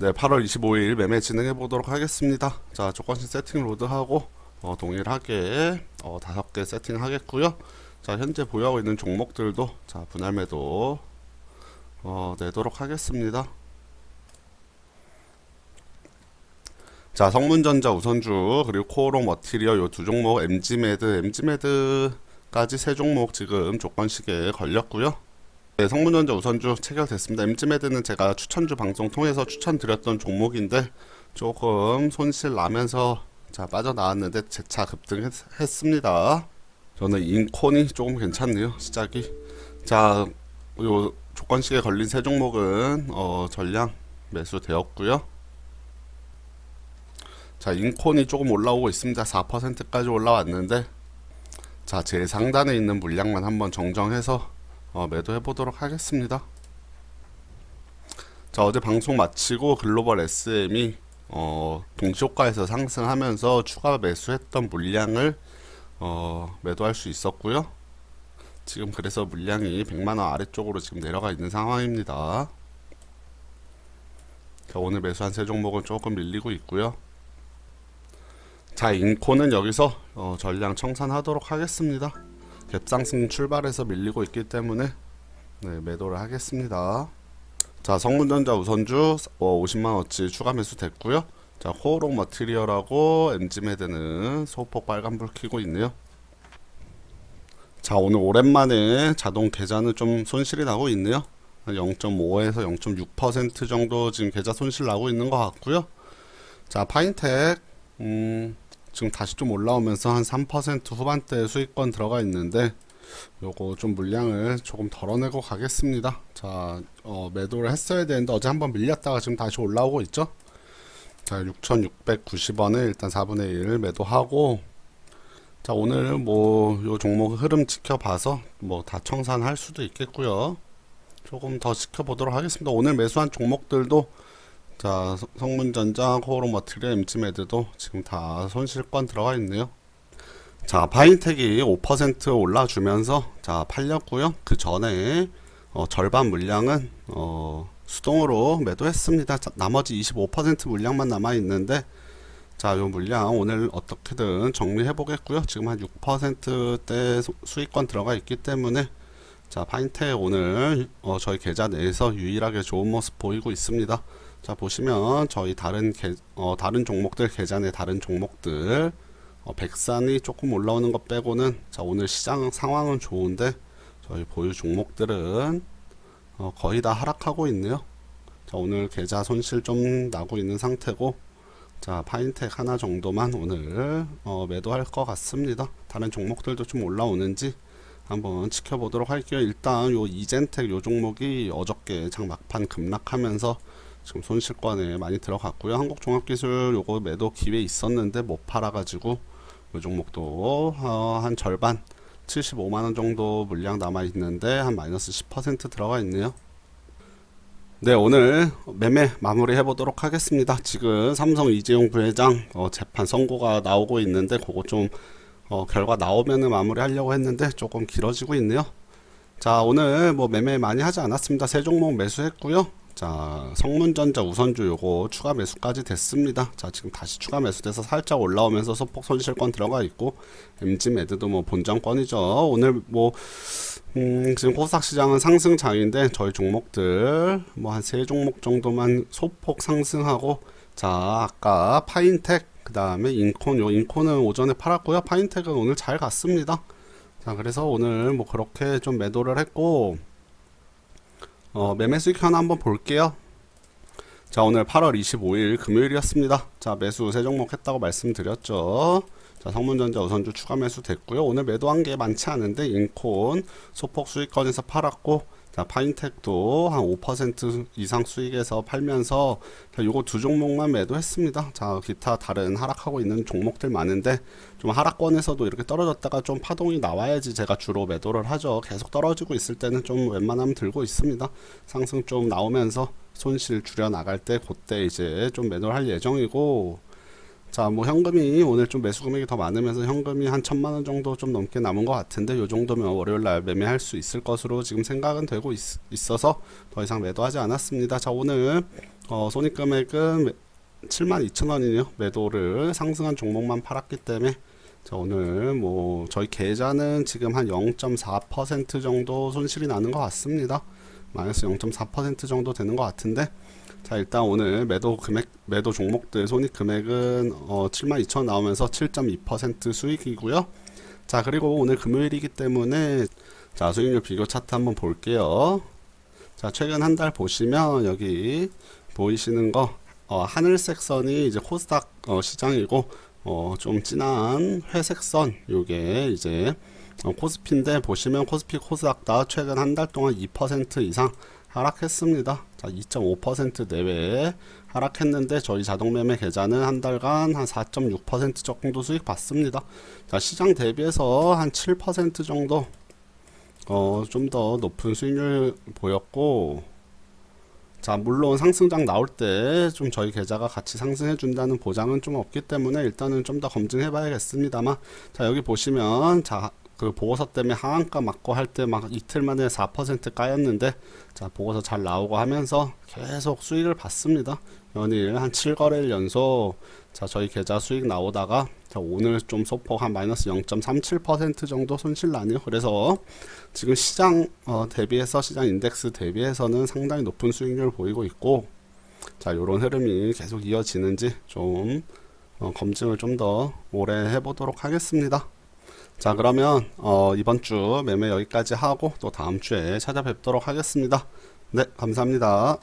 네, 8월 25일 매매 진행해 보도록 하겠습니다. 자, 조건식 세팅 로드하고 어, 동일하게 어, 5개 세팅하겠고요. 자, 현재 보유하고 있는 종목들도 자, 분할 매도 어, 내도록 하겠습니다. 자, 성문전자 우선주 그리고 코오롱 머티리얼 요두 종목 MG매드, MG매드까지 세 종목 지금 조건식에 걸렸고요. 네, 성문전자 우선주 체결됐습니다. MG매드는 제가 추천주 방송 통해서 추천드렸던 종목인데 조금 손실 나면서 자 빠져나왔는데 재차 급등했습니다. 저는 인콘이 조금 괜찮네요. 시작이 자 요 조건식에 걸린 세 종목은 어, 전량 매수되었고요. 자 인콘이 조금 올라오고 있습니다. 4%까지 올라왔는데 자 제일 상단에 있는 물량만 한번 정정해서 어, 매도해 보도록 하겠습니다. 자 어제 방송 마치고 글로벌 SM이 어, 동시효과에서 상승하면서 추가 매수했던 물량을 어, 매도할 수 있었고요. 지금 그래서 물량이 100만 원 아래쪽으로 지금 내려가 있는 상황입니다. 자, 오늘 매수한 세 종목은 조금 밀리고 있고요. 자, 인코는 여기서 어, 전량 청산하도록 하겠습니다. 갭상승 출발해서 밀리고 있기 때문에 네, 매도를 하겠습니다. 자, 성문전자 우선주 어, 50만원치 추가 매수 됐고요. 자, 호롱 머티리얼하고 MG매드는 소폭 빨간불 켜고 있네요. 자, 오늘 오랜만에 자동 계좌는 좀 손실이 나고 있네요. 0.5에서 0.6% 정도 지금 계좌 손실 나고 있는 것 같고요. 자, 파인텍 음, 지금 다시 좀 올라오면서 한 3% 후반대 수익권 들어가 있는데 요거 좀 물량을 조금 덜어내고 가겠습니다. 자, 어, 매도를 했어야 되는데 어제 한번 밀렸다가 지금 다시 올라오고 있죠. 자, 6,690원을 일단 4분의 1 매도하고 자, 오늘 뭐 요 종목 흐름 지켜봐서 뭐 다 청산할 수도 있겠고요. 조금 더 지켜보도록 하겠습니다. 오늘 매수한 종목들도 자, 성- 성문전자, 코오로 머티리얼, 엠지매드도 지금 다 손실권 들어가 있네요. 자, 바인텍이 5% 올라주면서 자, 팔렸고요. 그 전에 어, 절반 물량은 어, 수동으로 매도했습니다. 자, 나머지 25% 물량만 남아 있는데 자, 요 물량 오늘 어떻게든 정리해 보겠고요. 지금 한 6%대 수익권 들어가 있기 때문에 자, 파인텍 오늘 어, 저희 계좌 내에서 유일하게 좋은 모습 보이고 있습니다. 자 보시면 저희 다른 계, 어, 다른 종목들 계좌 내 다른 종목들 어, 백산이 조금 올라오는 것 빼고는 자 오늘 시장 상황은 좋은데 저희 보유 종목들은 어, 거의 다 하락하고 있네요. 자 오늘 계좌 손실 좀 나고 있는 상태고 자 파인텍 하나 정도만 오늘 어, 매도할 것 같습니다. 다른 종목들도 좀 올라오는지 한번 지켜보도록 할게요. 일단 요 이젠텍 요 종목이 어저께 장 막판 급락하면서 지금 손실권에 많이 들어갔고요. 한국종합기술 요거 매도 기회 있었는데 못 팔아가지고 요 종목도 어, 한 절반 75만 원 정도 물량 남아 있는데 한 마이너스 10% 들어가 있네요. 네 오늘 매매 마무리 해보도록 하겠습니다. 지금 삼성 이재용 부회장 어, 재판 선고가 나오고 있는데 그거 좀 어, 결과 나오면은 마무리 하려고 했는데 조금 길어지고 있네요. 자 오늘 뭐 매매 많이 하지 않았습니다. 세 종목 매수했고요. 자 성문전자 우선주 요거 추가 매수까지 됐습니다. 자 지금 다시 추가 매수돼서 살짝 올라오면서 소폭 손실권 들어가 있고 MG 매드도 뭐 본전권이죠. 오늘 뭐 음, 지금 코스닥 시장은 상승장인데 저희 종목들 뭐 한 세 종목 정도만 소폭 상승하고 자 아까 파인텍 그 다음에 인콘 요 인콘은 오전에 팔았고요. 파인텍은 오늘 잘 갔습니다. 자 그래서 오늘 뭐 그렇게 좀 매도를 했고 어, 매매 수익 현황 한번 볼게요. 자, 오늘 8월 25일 금요일이었습니다. 자, 매수 세 종목 했다고 말씀드렸죠. 자, 성문전자 우선주 추가 매수 됐고요. 오늘 매도한 게 많지 않은데 인콘 소폭 수익권에서 팔았고 자, 파인텍도 한 5% 이상 수익에서 팔면서 자, 요거 두 종목만 매도했습니다. 자, 기타 다른 하락하고 있는 종목들 많은데 좀 하락권에서도 이렇게 떨어졌다가 좀 파동이 나와야지 제가 주로 매도를 하죠. 계속 떨어지고 있을 때는 좀 웬만하면 들고 있습니다. 상승 좀 나오면서 손실 줄여 나갈 때 그때 이제 좀 매도를 할 예정이고 자, 뭐 현금이 오늘 좀 매수 금액이 더 많으면서 현금이 한 천만 원 정도 좀 넘게 남은 것 같은데 요 정도면 월요일 날 매매할 수 있을 것으로 지금 생각은 되고 있, 어서더 이상 매도하지 않았습니다. 자, 오늘 어, 손익 금액은 72,000원이네요. 매도를 상승한 종목만 팔았기 때문에 자, 오늘 뭐 저희 계좌는 지금 한 0.4% 정도 손실이 나는 것 같습니다. 마이너스 0.4% 정도 되는 것 같은데 자 일단 오늘 매도 금액 매도 종목들 손익 금액은 어72,000 나오면서 7.2% 수익이고요. 자 그리고 오늘 금요일이기 때문에 자 수익률 비교 차트 한번 볼게요. 자 최근 한 달 보시면 여기 보이시는 거 어, 하늘색 선이 이제 코스닥 어, 시장이고 어, 좀 진한 회색 선 요게 이제 어, 코스피인데 보시면 코스피 코스닥 다 최근 한 달 동안 2% 이상 하락했습니다. 자, 2.5% 내외에 하락했는데 저희 자동 매매 계좌는 한 달간 한 4.6% 정도 수익 봤습니다. 자, 시장 대비해서 한 7% 정도 어, 좀 더 높은 수익률 보였고 자, 물론 상승장 나올 때 좀 저희 계좌가 같이 상승해 준다는 보장은 좀 없기 때문에 일단은 좀 더 검증해 봐야겠습니다만 자, 여기 보시면 자, 그 보고서 때문에 하한가 맞고 할 때 막 이틀 만에 4% 까였는데 자 보고서 잘 나오고 하면서 계속 수익을 받습니다. 연일 한 7거래일 연속 자 저희 계좌 수익 나오다가 자 오늘 좀 소폭 한 마이너스 0.37% 정도 손실 나네요. 그래서 지금 시장 어, 대비해서 시장 인덱스 대비해서는 상당히 높은 수익률을 보이고 있고 자 요런 흐름이 계속 이어지는지 좀 어, 검증을 좀 더 오래 해보도록 하겠습니다. 자 그러면 어, 이번 주 매매 여기까지 하고 또 다음 주에 찾아뵙도록 하겠습니다. 네 감사합니다.